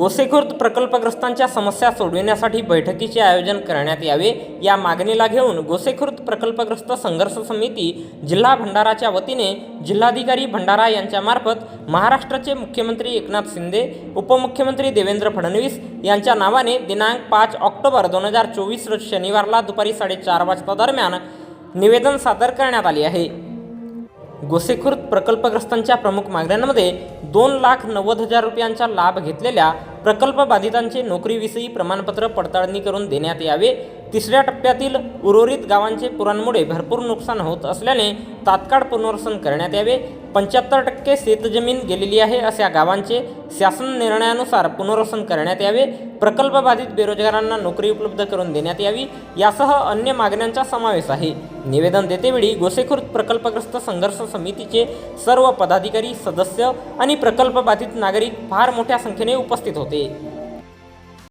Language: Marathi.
गोसेखुर्द प्रकल्पग्रस्तांच्या समस्या सोडविण्यासाठी बैठकीचे आयोजन करण्यात यावे या मागणीला घेऊन गोसेखुर्द प्रकल्पग्रस्त संघर्ष समिती जिल्हा भंडाराच्या वतीने जिल्हाधिकारी भंडारा यांच्यामार्फत महाराष्ट्राचे मुख्यमंत्री एकनाथ शिंदे उपमुख्यमंत्री देवेंद्र फडणवीस यांच्या नावाने दिनांक पाच ऑक्टोबर दोन हजार चोवीस रोज शनिवारला दुपारी साडेचार वाजता दरम्यान निवेदन सादर करण्यात आले आहे. गोसेखुर्द प्रकल्पग्रस्तांच्या प्रमुख मागण्यांमध्ये दोन लाख नव्वद हजार रुपयांचा लाभ घेतलेल्या प्रकल्प बाधितांचे नोकरीविषयी प्रमाणपत्र पडताळणी करून देण्यात यावे. तिसऱ्या टप्प्यातील उर्वरित गावांचे पुरांमुळे भरपूर नुकसान होत असल्याने तात्काळ पुनर्वसन करण्यात यावे. पंच्याहत्तर टक्के शेतजमीन गेलेली आहे अशा गावांचे शासन निर्णयानुसार पुनर्वसन करण्यात यावे. प्रकल्पबाधित बेरोजगारांना नोकरी उपलब्ध करून देण्यात यावी. यासह अन्य मागण्यांचा समावेश आहे. निवेदन देतेवेळी गोसेखुर्द प्रकल्पग्रस्त संघर्ष समितीचे सर्व पदाधिकारी सदस्य आणि प्रकल्पबाधित नागरिक फार मोठ्या संख्येने उपस्थित होते.